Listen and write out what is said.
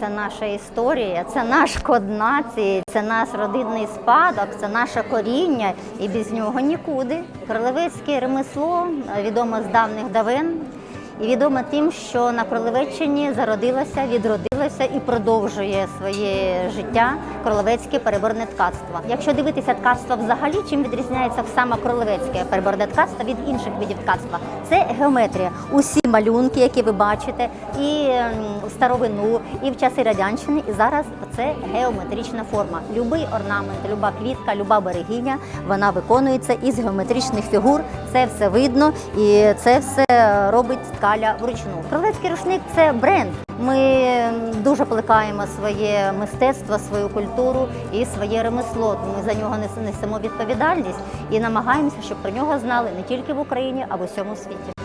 це наша історія, це наш код нації, це наш родинний спадок, це наше коріння, і без нього нікуди. Кролевецьке ремесло е, відомо з давних давин І відомо тим, що на Кролевеччині зародилося, відродилося і продовжує своє життя кролевецьке переборне ткацтво. Якщо дивитися ткацтво взагалі, чим відрізняється саме кролевецьке переборне ткацтво від інших видів ткацтва? Це геометрія. Усі малюнки, які ви бачите, і ем, в старовину, і в часи радянщини, і зараз це геометрична форма. Любий орнамент, люба квітка, люба берегиня, вона виконується із геометричних фігур. Це все видно, і це все робить ткаля вручну. Кролевський рушник це бренд. Ми дуже плекаємо своє мистецтво, свою культуру і своє ремесло. Ми за нього нес- несемо відповідальність і намагаємося, щоб про нього знали не тільки в Україні, а в усьому світі.